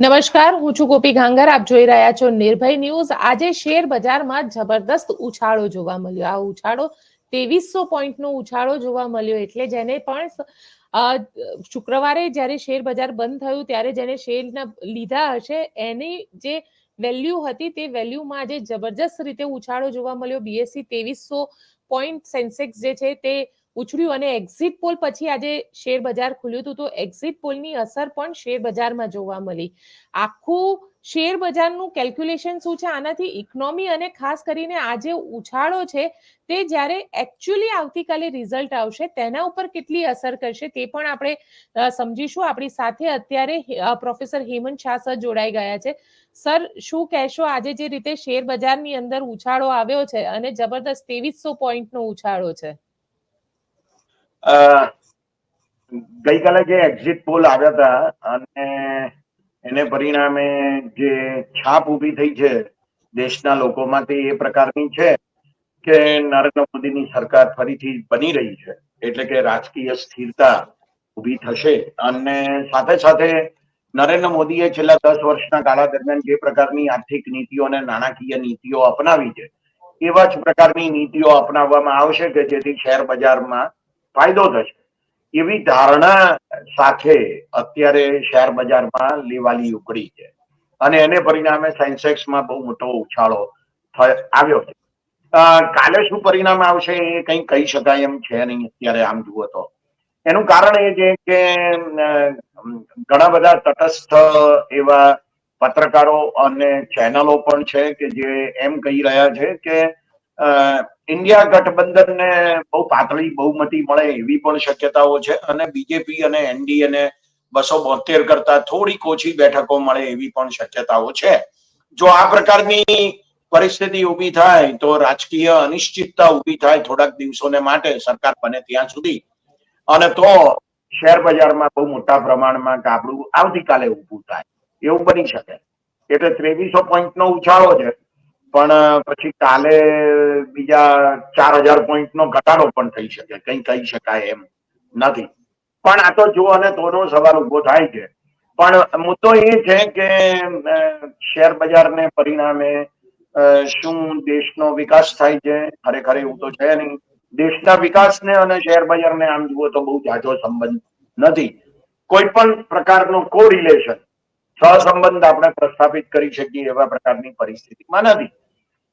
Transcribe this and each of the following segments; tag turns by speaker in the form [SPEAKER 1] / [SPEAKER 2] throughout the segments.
[SPEAKER 1] નમસ્કાર, હું છું ગોપી ઘાંગર. આપ જોઈ રહ્યા છો નિર્ભય ન્યૂઝ. આજે શેર બજારમાં જબરદસ્ત ઉછાળો જોવા મળ્યો. આ ઉછાળો ત્રેવીસો પોઈન્ટનો ઉછાળો જોવા મળ્યો એટલે જેને પણ શુક્રવારે જ્યારે શેર બજાર બંધ થયું ત્યારે જેને શેરના લીધા હશે, એની જે વેલ્યુ હતી તે વેલ્યુમાં આજે જબરજસ્ત રીતે ઉછાળો જોવા મળ્યો. બીએસસી ત્રેવીસો પોઈન્ટ સેન્સેક્સ જે છે તે ઉછળ્યું અને એક્ઝિટ પોલ પછી આજે શેર બજાર ખુલ્યું હતું તો એક્ઝિટ પોલની અસર પણ શેર બજારમાં જોવા મળી. આખું શેર બજારનું કેલ્ક્યુલેશન શું છે? આનાથી ઇકોનોમી અને ખાસ કરીને આ જે ઉછાળો છે, તે જ્યારે એકચ્યુઅલી આવતીકાલે રિઝલ્ટ આવશે, તેના ઉપર કેટલી અસર કરશે તે પણ આપણે સમજીશું. આપણી સાથે અત્યારે પ્રોફેસર હેમંત શાહ સર જોડાઈ ગયા છે. સર, શું કહેશો? આજે જે રીતે શેર બજારની અંદર ઉછાળો આવ્યો છે અને જબરદસ્ત ત્રેવીસો પોઈન્ટનો ઉછાળો છે.
[SPEAKER 2] ગઈકાલે જે એક્ઝિટ પોલ આવ્યા હતા અને એને પરિણામે જે છાપ ઊભી થઈ છે દેશના લોકોમાં તે એ પ્રકારની છે કે નરેન્દ્ર મોદીની સરકાર ફરીથી બની રહી છે. એટલે કે રાજકીય સ્થિરતા ઊભી થશે. અને સાથે સાથે નરેન્દ્ર મોદીએ છેલ્લા દસ વર્ષના ગાળા દરમિયાન જે પ્રકારની આર્થિક નીતિઓ અને નાણાકીય નીતિઓ અપનાવી છે, એવા જ પ્રકારની નીતિઓ અપનાવવામાં આવશે કે જેથી શેર બજારમાં ફાયદો થશે. એવી ધારણા સાથે અત્યારે શેર બજારમાં લેવાલી ઉકળી છે. અને એને પરિણામે સેન્સેક્સમાં બહુ મોટો ઉછાળો આવ્યો છે. કાલે શું પરિણામ આવશે એ કંઈ કહી શકાય એમ છે નહીં અત્યારે આમ જુઓ તો. એનું કારણ એ છે કે ઘણા બધા તટસ્થ એવા પત્રકારો અને ચેનલો પણ છે કે જે એમ કહી રહ્યા છે કે ઇન્ડિયા ગઠબંધનને બહુ પાતળી બહુમતી મળે એવી પણ શક્યતાઓ છે અને બીજેપી અને એનડીએ ને બસો બોતેર કરતા થોડીક ઓછી બેઠકો મળે એવી પણ શક્યતાઓ છે. જો આ પ્રકારની પરિસ્થિતિ ઊભી થાય તો રાજકીય અનિશ્ચિતતા ઊભી થાય થોડાક દિવસોને માટે સરકાર બને ત્યાં સુધી. અને તો શેર બજારમાં બહુ મોટા પ્રમાણમાં ગાબડું આવતીકાલે ઊભું થાય. એવું બની શકે. એટલે ત્રેવીસો પોઈન્ટ નો ઉછાળો છે. પણ પછી કાલે બીજા ચાર હજાર પોઈન્ટ નો ઘટાડો પણ થઈ શકે. કઈ કહી શકાય એમ નથી. પણ આ તો જો અને તોનો સવાલ ઊભો થાય છે. પણ મુદ્દો એ છે કે શેર બજારને પરિણામે શું દેશનો વિકાસ થાય છે? ખરેખર એવું તો છે નહીં. દેશના વિકાસને અને શેર બજારને આમ જુઓ તો બહુ જાજો સંબંધ નથી. કોઈ પણ પ્રકારનો કોરિલેશન, સહસંબંધ આપણે પ્રસ્થાપિત કરી શકીએ એવા પ્રકારની પરિસ્થિતિમાં નથી.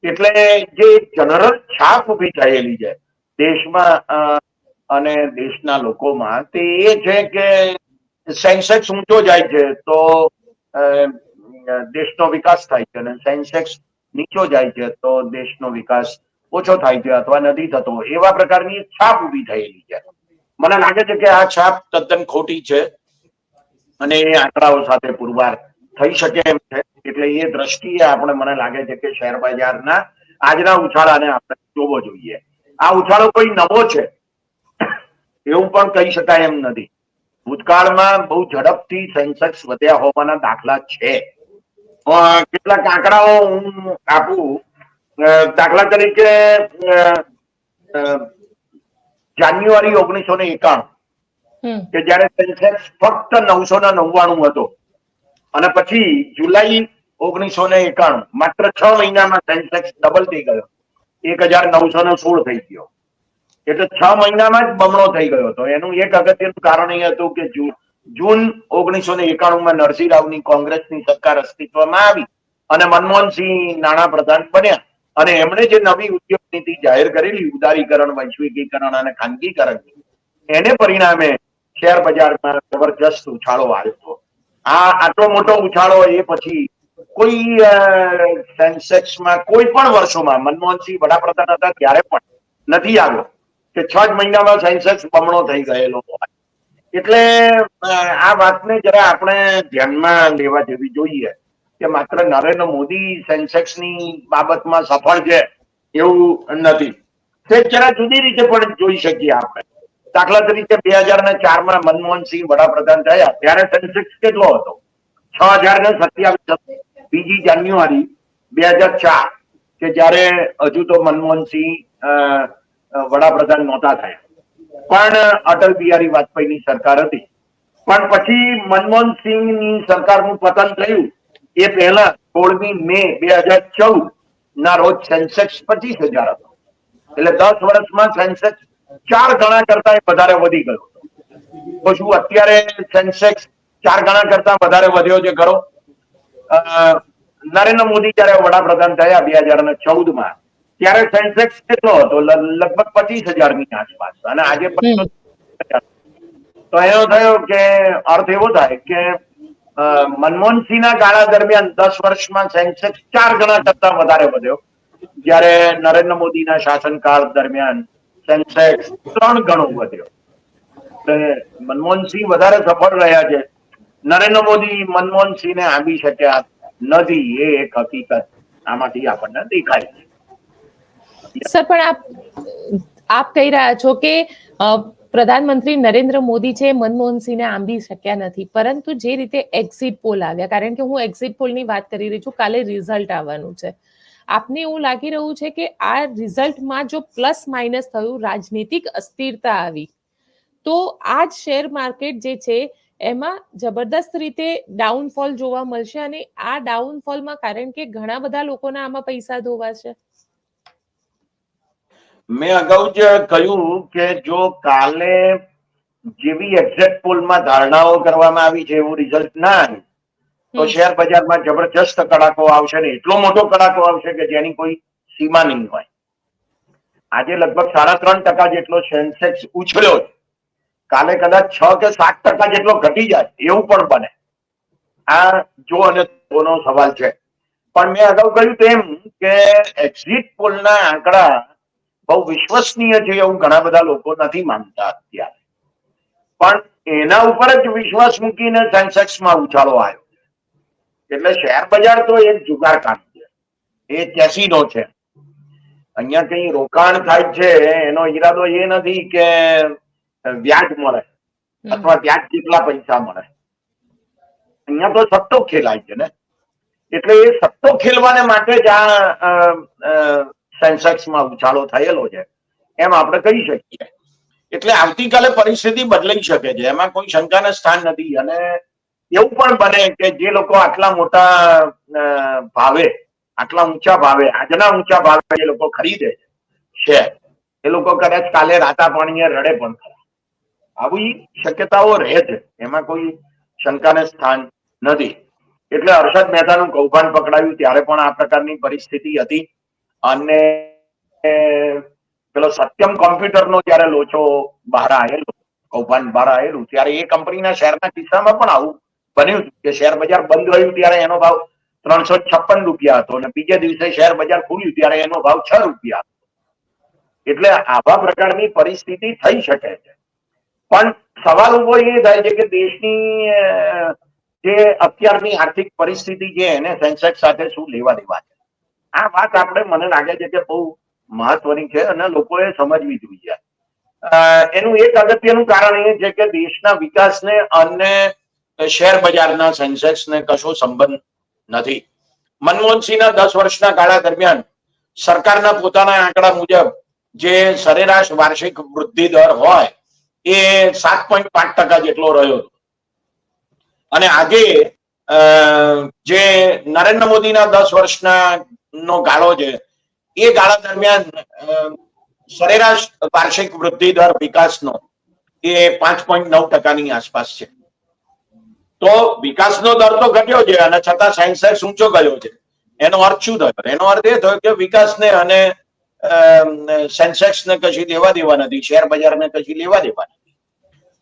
[SPEAKER 2] એટલે જે જનરલ છાપ ઊભી થયેલી છે દેશમાં અને દેશના લોકોમાં, તે એ છે કે સેન્સેક્સ ઊંચો જાય છે તો દેશનો વિકાસ થાય છે અને સેન્સેક્સ નીચો જાય છે તો દેશનો વિકાસ ઓછો થાય છે અથવા નથી થતો. એવા પ્રકારની છાપ ઊભી થયેલી છે. મને લાગે છે કે આ છાપ તદ્દન ખોટી છે અને એ આંકડાઓ સાથે પુરવાર થઈ શકે એમ છે. એટલે એ દ્રષ્ટિએ આપણે મને લાગે છે કે શેર બજારના આજના ઉછાળાને આપણે જોવો જોઈએ. આ ઉછાળો કોઈ નવો છે? એવું પણ કહી શકાય એમ નથી. ભૂતકાળમાં બહુ ઝડપથી સેન્સેક્સ વધ્યા હોવાના દાખલા છે. કેટલાક આંકડાઓ હું આપું. દાખલા તરીકે જાન્યુઆરી ઓગણીસો ને એકાણું કે જ્યારે સેન્સેક્સ ફક્ત નવસો ને નવ્વાણું હતો. અને પછી જુલાઈ ઓગણીસો ને એકાણું. માત્ર છ મહિનામાં સેન્સેક્સ ડબલ થઈ ગયો. એક હજાર નવસો ને સોળ થઈ ગયો. એટલે છ મહિનામાં જ બમણો થઈ ગયો હતો. એનું એક અગત્યનું કારણ એ હતું કે જૂન જૂન ઓગણીસો ને એકાણું માં નરસિંહ રાવની કોંગ્રેસની સરકાર અસ્તિત્વમાં આવી અને મનમોહનસિંહ નાણાં પ્રધાન બન્યા. અને એમણે જે નવી ઉદ્યોગ નીતિ જાહેર કરેલી, ઉદારીકરણ, વૈશ્વિકીકરણ અને ખાનગીકરણ, એને પરિણામે શેર બજારમાં જબરજસ્ત ઉછાળો આવ્યો. હતો આ આટલો મોટો ઉછાળો એ પછી કોઈ સેન્સેક્સમાં કોઈ પણ વર્ષોમાં, મનમોહનસિંહ વડાપ્રધાન હતા ત્યારે પણ નથી આવ્યો કે છ જ મહિનામાં સેન્સેક્સ બમણો થઈ ગયેલો એટલે આ વાતને જરા આપણે ધ્યાનમાં લેવા જેવી જોઈએ કે માત્ર નરેન્દ્ર મોદી સેન્સેક્સની બાબતમાં સફળ છે એવું નથી. તે જરા જુદી રીતે પણ જોઈ શકીએ આપણે. દાખલા તરીકે બે હજાર ને ચારમાં મનમોહનસિંહ વડાપ્રધાન થયા, ત્યારે સેન્સેક્સ કેટલો હતો? છ હજાર ને સત્યાવીસ બીજી જાન્યુઆરી બે હજાર ચાર, કે જ્યારે હજુ તો મનમોહનસિંહ વડાપ્રધાન નહોતા થયા. પણ અટલ બિહારી વાજપેયીની સરકાર હતી. પણ પછી મનમોહન સિંહની સરકારનું પતન થયું. એ પહેલા સોળમી મે બે હજાર ચૌદ ના રોજ સેન્સેક્સ પચીસ હજાર હતો. એટલે દસ વર્ષમાં સેન્સેક્સ ચાર ગણા કરતા વધારે વધી ગયો તો શું અત્યારે સેન્સેક્સ ચાર ગણા કરતા વધારે વધ્યો છે ખરો? નરેન્દ્ર મોદી જયારે વડાપ્રધાન થયા બે હજાર ને ચૌદમાં ત્યારે સેન્સેક્સ કેટલો હતો? લગભગ પચીસ હજારની આસપાસ. અને આજે તો એનો થયો કે અર્થ એવો થાય કે મનમોહનસિંહના ગાળા દરમિયાન દસ વર્ષમાં સેન્સેક્સ ચાર ગણા કરતા વધારે વધ્યો. જયારે નરેન્દ્ર મોદીના શાસનકાળ દરમિયાન સેન્સેક્સ ત્રણ ગણો વધ્યો. એટલે મનમોહનસિંહ વધારે સફળ રહ્યા છે. નરેન્દ્ર મોદી મનમોહનસિંહને આંબી શક્યા નથી, એ એક હકીકત. આમાંથી આપણને દેખાય છે.
[SPEAKER 1] સર, પણ આપ આપ કહી રહ્યા છો કે પ્રધાનમંત્રી નરેન્દ્ર મોદી છે, મનમોહનસિંહને આંબી શક્યા નથી. પરંતુ જે રીતે એક્ઝિટ પોલ આવ્યા, કારણ કે હું એક્ઝિટ પોલની વાત કરી રહી છું, કાલે રિઝલ્ટ આવવાનું છે. આપને એવું લાગી રહ્યું છે કે આ રિઝલ્ટમાં જો પ્લસ માઇનસ થયું, રાજનીતિક અસ્થિરતા આવી, તો આ જ શેર માર્કેટ જે છે એમાં જબરદસ્ત રીતે ડાઉનફોલ જોવા મળશે અને આ ડાઉનફોલમાં કારણ કે ઘણા બધા લોકોના આમાં પૈસા ધોવાશે
[SPEAKER 2] મેં અગાઉ જ કહ્યું કે જો કાલે જેવી એક્ઝેક્ટ પોલમાં ધારણાઓ કરવામાં આવી છે એવું રિઝલ્ટ ના આવ્યું તો શેર બજારમાં જબરજસ્ત કડાકો આવશે ને એટલો મોટો કડાકો આવશે કે જેની કોઈ સીમા નહીં હોય. આજે લગભગ સાડા ત્રણ ટકા જેટલો સેન્સેક્સ ઉછળ્યો છે. કાલે કદાચ છ કે સાત ટકા જેટલો ઘટી જાય, એવું પણ બને. આ જો અને તોનો સવાલ છે. પણ મેં અગાઉ કહ્યું તેમ કે એક્ઝિટ પોલના આંકડા બહુ વિશ્વસનીય છે એવું ઘણા બધા લોકો નથી માનતા અત્યારે. પણ એના ઉપર જ વિશ્વાસ મૂકીને સેન્સેક્સમાં ઉછાળો આવ્યો એટલે શેર બજાર તો એક જુગાર કામ છે. એ કેસીનો છે. અહીંયા કઈ રોકાણ થાય છે, એનો ઈરાદો એ નથી કે વ્યાજ મળે અથવા વ્યાજ કેટલા પૈસા મળે. અહીંયા તો સત્તો ખેલાય છે ને. એટલે એ સત્તો ખેલવાને માટે જ આ સેન્સેક્સમાં ઉછાળો થયેલો છે. એમ આપણે કહી શકીએ. એટલે આવતીકાલે પરિસ્થિતિ બદલાઈ શકે છે. એમાં કોઈ શંકાને સ્થાન નથી. અને એવું પણ બને કે જે લોકો આટલા મોટા ભાવે આટલા ઊંચા ભાવે આજના ઊંચા ભાવે એ લોકો ખરીદે છે. એ લોકો કદાચ કાલે રાતા પાણીએ રડે પણ ખરા. આવી શક્યતાઓ રહે છે. એમાં કોઈ શંકાને સ્થાન નથી. એટલે હર્ષદ મહેતાનું કૌભાંડ પકડાયું ત્યારે પણ આ પ્રકારની પરિસ્થિતિ હતી. અને પેલો સત્યમ કોમ્પ્યુટરનો જ્યારે લોચો બહાર આવેલો કૌભાંડ બહાર આવેલું ત્યારે એ કંપનીના શેરના કિસ્સામાં પણ આવું બન્યું કે શેર બજાર બંધ રહ્યું ત્યારે એનો ભાવ ત્રણસો છપ્પન રૂપિયા હતો અને બીજે દિવસે શેર બજાર ખુલ્યું ત્યારે એનો ભાવ છ રૂપિયા હતો. એટલે આવા પ્રકારની પરિસ્થિતિ થઈ શકે છે. પણ સવાલ ઊભો એ થાય છે કે દેશની જે અત્યારની આર્થિક પરિસ્થિતિ છે એને સેન્સેક્સ સાથે શું લેવા દેવા છે? આ વાત આપણે મને લાગે છે કે બહુ મહત્વની છે અને લોકોએ સમજવી જોઈએ. એનું એક અગત્યનું કારણ એ છે કે દેશના વિકાસને અને શેર બજારના સેન્સેક્સને કશો સંબંધ નથી. મનમોહનસિંહના દસ વર્ષના ગાળા દરમિયાન સરકારના પોતાના આંકડા મુજબ જે સરેરાશ વાર્ષિક વૃદ્ધિ દર હોય એ સાત પોઈન્ટ પાંચ ટકા જેટલો રહ્યો હતો. અને આજે જે નરેન્દ્ર મોદીના દસ વર્ષના નો ગાળો છે, એ ગાળા દરમિયાન સરેરાશ વાર્ષિક વૃદ્ધિ દર વિકાસનો એ પાંચ પોઈન્ટ નવ ટકાની આસપાસ છે. તો વિકાસનો દર તો ઘટ્યો છે અને છતાં સેન્સેક્સ ઊંચો ગયો છે. એનો અર્થ શું થયો? એનો અર્થ એ થયો કે વિકાસને અને સેન્સેક્સને કશી લેવા દેવા નથી, શેર બજારને કશી લેવા દેવા નથી.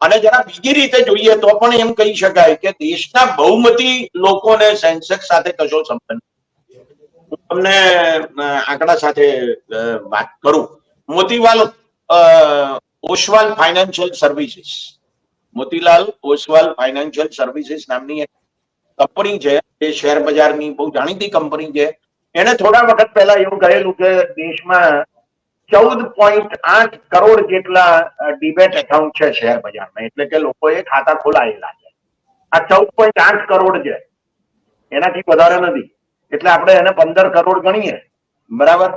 [SPEAKER 2] અને જરા બીજી રીતે જોઈએ તો પણ એમ કહી શકાય કે દેશના બહુમતી લોકોને સેન્સેક્સ સાથે કશો સંબંધ હું તમને આંકડા સાથે વાત કરું. Motilal Oswal financial services. Motilal Oswal financial services નામની એક કંપની છે. જે શેર બજારની બહુ જાણીતી કંપની છે. એને થોડા વખત પહેલા એવું કહેલું કે દેશમાં ચૌદ પોઈન્ટ આઠ કરોડ જેટલા ડિબેટ એકાઉન્ટ છે શેર બજારમાં. એટલે કે લોકોએ ખાતા ખોલાયેલા છે. આ ચૌદ પોઈન્ટ આઠ કરોડ છે. એનાથી વધારે નથી. એટલે આપણે એને પંદર કરોડ ગણીએ. બરાબર?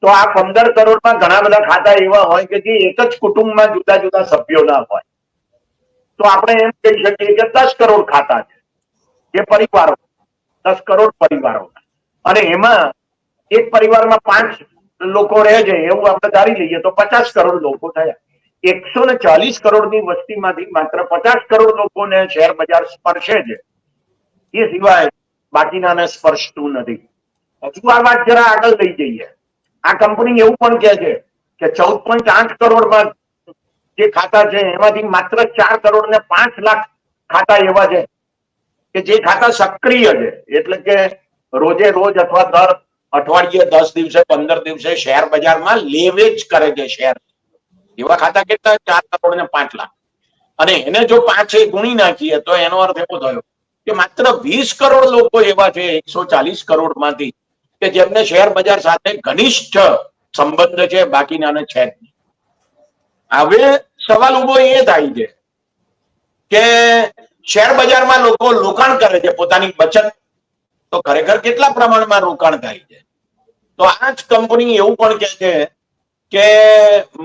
[SPEAKER 2] તો આ પંદર કરોડમાં ઘણા બધા ખાતા એવા હોય કે જે એક જ કુટુંબમાં જુદા જુદા સભ્યો ના હોય. તો આપણે એમ કહી શકીએ કે દસ કરોડ ખાતા છે. જે પરિવારો. દસ કરોડ પરિવારો અને એમાં એક પરિવારમાં પાંચ લોકો રહે છે, એવું આપણે ધારી લઈએ તો પચાસ કરોડ લોકો થયા. એકસો ને ચાલીસ કરોડની વસ્તીમાંથી માત્ર પચાસ કરોડ લોકોને શેર બજાર સ્પર્શે છે. એ સિવાય બાકીનાને સ્પર્શતું નથી. હજુ આ વાત જરા આગળ લઈ જઈએ. આ કંપની એવું પણ કહે છે કે ચૌદ પોઈન્ટ આઠ કરોડમાં જે ખાતા છે, એમાંથી માત્ર ચાર કરોડ ને પાંચ લાખ ખાતા એવા છે કે જે ખાતા સક્રિય છે. એટલે કે રોજે રોજ અથવા દર અઠવાડિયે દસ દિવસે, પંદર દિવસે શેર બજારમાં લેવેજ કરે છે શેર. એવા ખાતા કેટલા? ચાર કરોડ ને પાંચ લાખ. અને એને જો પાંચે ગુણી નાખીએ, તો એનો અર્થ એવો થયો કે માત્ર વીસ કરોડ લોકો એવા છે, એકસો ચાલીસ કરોડમાંથી કે જેમને શેર બજાર સાથે ઘનિષ્ઠ સંબંધ છે બાકીનાને છે હવે સવાલ ઊભો એ થાય છે કે શેર બજારમાં લોકો રોકાણ કરે છે, પોતાની બચત તો ખરેખર કેટલા પ્રમાણમાં રોકાણ થાય છે? તો આ જ કંપની એવું પણ કહે છે કે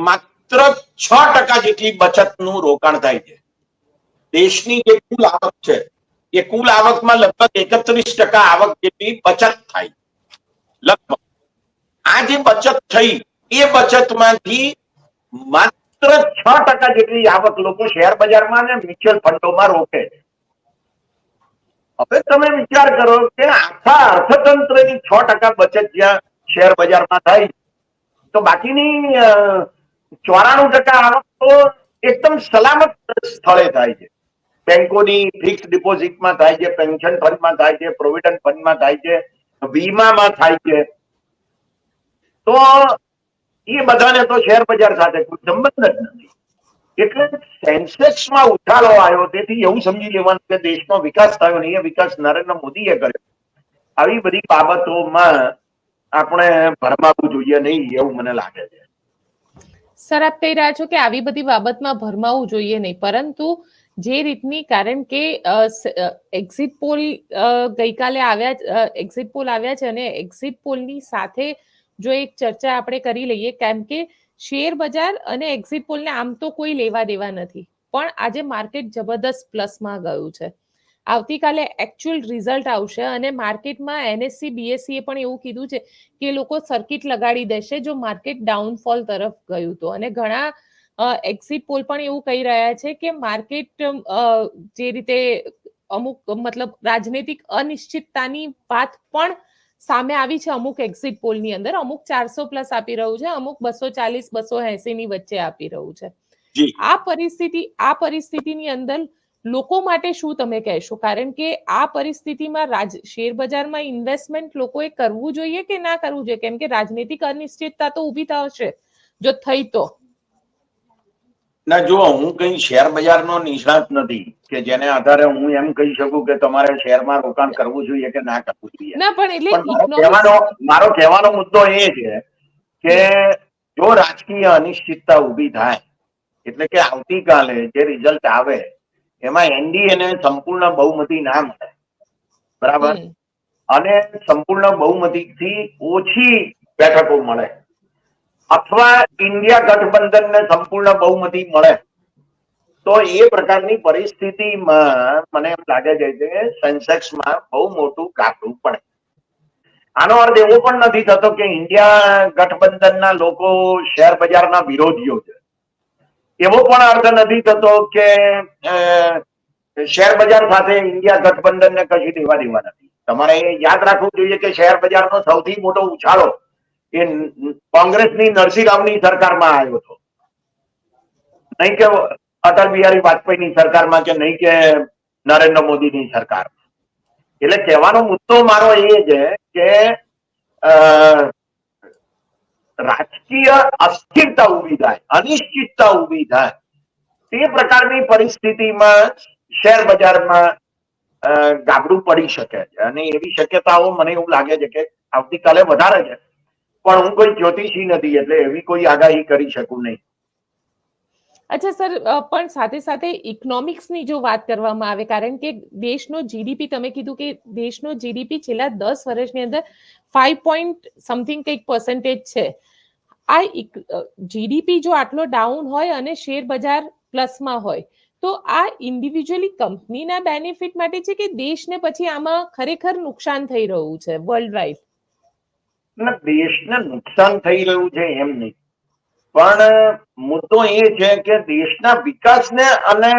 [SPEAKER 2] માત્ર છ ટકા જેટલી બચતનું રોકાણ થાય છે. દેશની જે કુલ આવક છે, એ કુલ આવકમાં લગભગ એકત્રીસ ટકા આવક જેટલી બચત થાય લગભગ. આ જે બચત થઈ, એ બચતમાંથી માત્ર છ ટકા જેટલી આવક લોકો શેર બજારમાં અને મ્યુચ્યુઅલ ફંડોમાં રોકે છે. હવે તમે વિચાર કરો કે આખા અર્થતંત્રની છ ટકા બચત જ્યાં શેર બજારમાં થાય તો બાકીની ચોરાણું ટકા આવક તો એકદમ સલામત સ્થળે થાય છે. બેંકોની ફિક્સ ડિપોઝિટમાં થાય છે, પેન્શન ફંડમાં થાય છે, પ્રોવિડન્ટ ફંડમાં થાય છે, વીમામાં થાય છે. તો એ બધાને તો શેર બજાર સાથે કોઈ સંબંધ જ નથી. એટલે સેન્સેક્સમાં ઉછાળો આવ્યો. તેથી એવું સમજી લેવાનું કે દેશનો વિકાસ થયો નહીં. એ વિકાસ નરેન્દ્ર મોદીએ કર્યો. આવી બધી બાબતોમાં આપણે ભરમાવું જોઈએ નહીં એવું મને લાગે છે.
[SPEAKER 1] સર, આપ કહી રહ્યા છો કે આવી બધી બાબતમાં ભરમાવું જોઈએ નહીં. પરંતુ જે રીતની, કારણ કે એક્ઝિટ પોલ ગઈકાલે આવ્યા એક્ઝિટ પોલ આવ્યા છે અને એક્ઝિટ પોલની સાથે જો એક ચર્ચા આપણે કરી લઈએ, કેમ કે શેર બજાર અને એક્ઝિટ પોલને આમ તો કોઈ લેવા દેવા નથી. પણ આજે માર્કેટ જબરદસ્ત પ્લસમાં ગયું છે. આવતીકાલે એકચ્યુઅલ રિઝલ્ટ આવશે અને માર્કેટમાં એનએસસી બીએસસી એ પણ એવું કીધું છે કે લોકો સર્કિટ લગાડી દેશે જો માર્કેટ ડાઉનફોલ તરફ ગયું તો. અને ઘણા એક્ઝિટ પોલ પણ એવું કહી રહ્યા છે કે માર્કેટ જે રીતે અમુક મતલબ રાજનૈતિક અનિશ્ચિતતાની વાત પણ સામે આવી છે અમુક એક્ઝિટ પોલની અંદર. અમુક ચારસો પ્લસ આપી રહ્યું છે અમુક બસો ચાલીસ બસો એસી ની વચ્ચે આપી રહ્યું છે. આ પરિસ્થિતિ આ પરિસ્થિતિની અંદર લોકો માટે શું તમે કહેશો? કારણ કે આ પરિસ્થિતિમાં રાજ શેર બજારમાં ઇન્વેસ્ટમેન્ટ લોકોએ કરવું જોઈએ કે ના કરવું જોઈએ? કેમ કે રાજનૈતિક અનિશ્ચિતતા તો ઊભી થશે જો થઈ તો.
[SPEAKER 2] ના જો હું કઈ શેર બજારનો નિષ્ણાત નથી. કે જેને આધારે હું એમ કહી શકું કે તમારે શેરમાં રોકાણ કરવું જોઈએ કે ના કરવું જોઈએ.
[SPEAKER 1] ના પણ એટલે
[SPEAKER 2] કહેવાનો મારો કહેવાનો મુદ્દો એ છે કે જો રાજકીય અનિશ્ચિતતા ઊભી થાય એટલે કે આવતીકાલે જે રિઝલ્ટ આવે એમાં એનડીએને સંપૂર્ણ બહુમતી ના મળે. બરાબર? અને સંપૂર્ણ બહુમતીથી ઓછી બેઠકો મળે. અથવા ઇન્ડિયા ગઠબંધનને સંપૂર્ણ બહુમતી મળે. તો એ પ્રકારની પરિસ્થિતિમાં મને એમ લાગે છે કે સેન્સેક્સમાં બહુ મોટું કાપવું પડે. આનો અર્થ એવો પણ નથી થતો કે ઇન્ડિયા ગઠબંધનના લોકો શેર બજારના વિરોધીઓ છે. એવો પણ અર્થ નથી થતો કે શેર બજાર સાથે ઇન્ડિયા ગઠબંધનને કશી દેવા દેવા નથી. તમારે એ યાદ રાખવું જોઈએ કે શેર બજારનો સૌથી મોટો ઉછાળો એ કોંગ્રેસની નરસિંહ રાવની સરકારમાં આવ્યો હતો. નહીં કે અટલ બિહારી વાજપેયીની સરકારમાં કે નહીં કે નરેન્દ્ર મોદીની સરકારમાં એટલે કહેવાનો મુદ્દો મારો એ છે કે રાજકીય અસ્થિરતા ઊભી થાય, અનિશ્ચિતતા ઊભી થાય. તે પ્રકારની પરિસ્થિતિમાં શેર બજારમાં ગાબડું પડી શકે છે. અને એવી શક્યતાઓ મને એવું લાગે છે કે આવતીકાલે વધારે છે. પણ હું કોઈ જ્યોતિષી નથી, એટલે એવી કોઈ આગાહી કરી શકું નહીં.
[SPEAKER 1] અચ્છા, સર પણ સાથે સાથે ઇકોનોમિક્સની જો વાત કરવામાં આવે, કારણ કે દેશનો જીડીપી તમે કીધું કે દેશનો જીડીપી છેલ્લા દસ વર્ષની અંદર ફાઈવ પોઈન્ટ સમથિંગ કંઈક પર્સન્ટેજ છે. આ જીડીપી જો આટલો ડાઉન હોય અને શેર બજાર પ્લસમાં હોય, તો આ ઇન્ડિવિજ્યુઅલી કંપનીના બેનિફિટ માટે છે કે દેશને પછી આમાં ખરેખર નુકસાન થઈ રહ્યું છે વર્લ્ડ વાઇડ
[SPEAKER 2] દેશને નુકસાન થઈ રહ્યું છે એમ નહીં. પણ મુદ્દો એ છે કે દેશના વિકાસને અને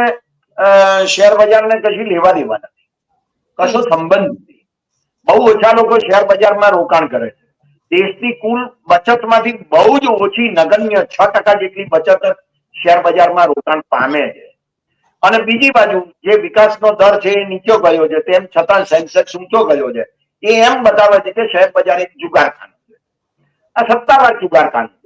[SPEAKER 2] શેર બજારને કશું લેવા દેવા નથી. કશો સંબંધ નથી. બહુ ઓછા લોકો શેર બજારમાં રોકાણ કરે છે. દેશની કુલ બચતમાંથી બહુ જ ઓછી નગન્ય છ ટકા જેટલી બચત શેર બજારમાં રોકાણ પામે છે. અને બીજી બાજુ જે વિકાસનો દર છે એ નીચો ગયો છે તેમ છતાં સેન્સેક્સ ઊંચો ગયો છે. એ એમ બતાવે છે કે શેર બજાર એક જુગારખાનું છે. આ સત્તાવાર જુગારખાનું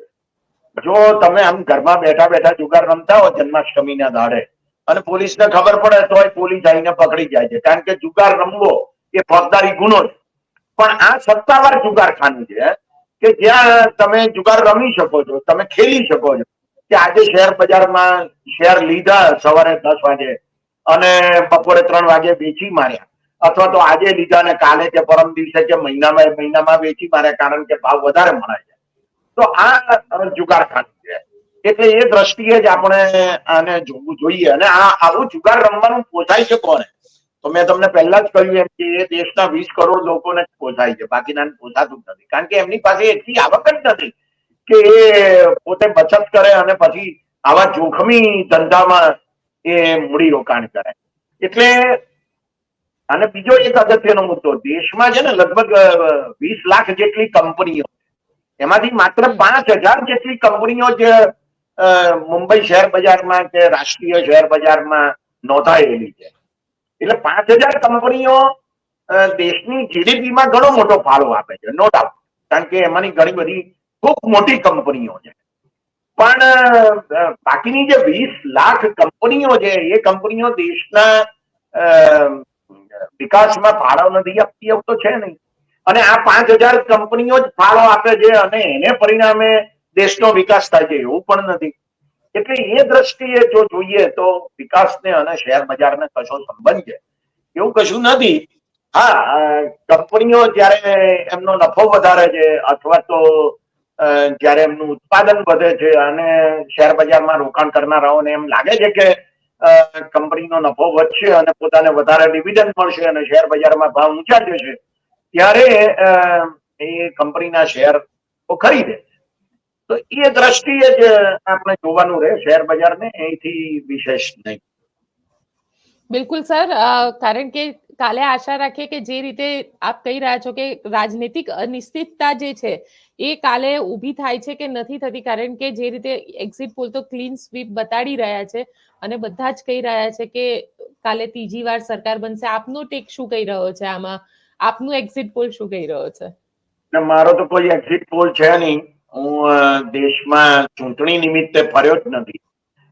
[SPEAKER 2] જો તમે આમ ઘરમાં બેઠા બેઠા જુગાર રમતા હો જન્માષ્ટમીના દાડે, અને પોલીસને ખબર પડે તોય પોલીસ આવીને પકડી જાય છે. કારણ કે જુગાર રમવો એ ફોજદારી ગુનો છે. પણ આ સત્તાવાર જુગારખાનું છે કે જ્યાં તમે જુગાર રમી શકો છો, તમે ખેલી શકો છો. કે આજે શેર બજારમાં શેર લીધા સવારે દસ વાગે અને બપોરે ત્રણ વાગે વેચી માર્યા. અથવા તો આજે લીધા ને કાલે કે પરમ દિવસે કે મહિનામાં મહિનામાં વેચી માર્યા, કારણ કે ભાવ વધારે મળે છે. તો આ જુગારખાનું છે. એટલે એ દ્રષ્ટિએ જ આપણે આને જોવું જોઈએ. અને આ આવું જુગાર રમવાનું પોસાય છે કોને તો મેં તમને પહેલા જ કહ્યું એમ કે એ દેશના વીસ કરોડ લોકોને પોસાય છે. બાકીના પોસાતું નથી. કારણ કે એમની પાસે એટલી આવક જ નથી કે એ પોતે બચત કરે અને પછી આવા જોખમી ધંધામાં એ મૂડી રોકાણ કરે. એટલે અને બીજો એક અગત્યનો મુદ્દો. દેશમાં છે ને લગભગ વીસ લાખ જેટલી કંપનીઓ. એમાંથી માત્ર પાંચ હજાર જેટલી કંપનીઓ જે મુંબઈ શેર બજારમાં કે રાષ્ટ્રીય શેર બજારમાં નોંધાયેલી છે. એટલે પાંચ હજાર કંપનીઓ દેશની જીડીપીમાં ઘણો મોટો ફાળો આપે છે, નો ડાઉટ કારણ કે એમાંની ઘણી બધી ખૂબ મોટી કંપનીઓ છે. પણ બાકીની જે વીસ લાખ કંપનીઓ છે, એ કંપનીઓ દેશના વિકાસમાં ફાળો નથી આપતી એવું તો છે નહીં. અને આ પાંચ હજાર કંપનીઓ જ ફાળો આપે છે અને એને પરિણામે દેશનો વિકાસ થાય છે એવું પણ નથી. એટલે એ દ્રષ્ટિએ જો જોઈએ તો વિકાસને અને શેર બજારને કશો સંબંધ છે. એવું કશું નથી. હા કંપનીઓ જ્યારે એમનો નફો વધારે છે અથવા તો જ્યારે એમનું ઉત્પાદન વધે છે અને શેર બજારમાં રોકાણ કરનારાઓને એમ લાગે છે કે કંપનીનો નફો વધશે અને પોતાને વધારે ડિવિડન્ડ મળશે અને શેર બજારમાં ભાવ ઊંચા જશે ત્યારે એ કંપનીના શેર ખરીદે તો એ દ્રષ્ટિએ જ આપણે જોવાનું રહે શેર બજારને અહીંથી વિશેષ નહીં.
[SPEAKER 1] બિલકુલ, સર. કારણ કે કાલે આશા રાખીએ કે જે રીતે આપ કહી રહ્યા છો કે રાજનીતિક અનિશ્ચિતતા જે છે, એ કાલે ઊભી થાય છે કે નથી થતી, કારણ કે જે રીતે એક્ઝિટ પોલ તો ક્લીન સ્વીપ બતાડી રહ્યા છે અને બધા જ કહી રહ્યા છે કે કાલે ત્રીજી વાર સરકાર બનશે. આપનો ટેક શું કહી રહ્યો છે આમાં? આપનું એક્ઝિટ પોલ શું કહી રહ્યો છે?
[SPEAKER 2] મારો તો કોઈ એક્ઝિટ પોલ છે નહીં. હું દેશમાં ચૂંટણી નિમિત્તે ફર્યો જ નથી.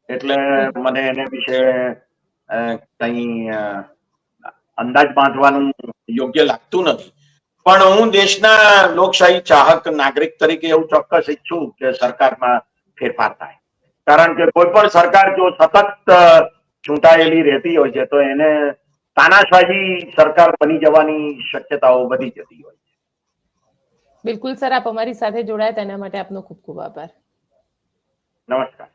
[SPEAKER 2] એટલે મને એને વિશે કઈ અંદાજ બાંધવાનું યોગ્ય લાગતું નથી. પણ હું દેશના લોકશાહી ચાહક નાગરિક તરીકે એવું ચોક્કસ ઈચ્છું કે સરકારમાં ફેરફાર થાય. કારણ કે કોઈ પણ સરકાર જો સતત ચૂંટાયેલી રહેતી હોય છે, તો એને તાનાશાહી સરકાર બની જવાની શક્યતાઓ વધી જતી હોય છે.
[SPEAKER 1] બિલકુલ સર આપ અમારી સાથે જોડાયા તેના માટે આપનો ખૂબ ખૂબ આભાર.
[SPEAKER 2] નમસ્કાર.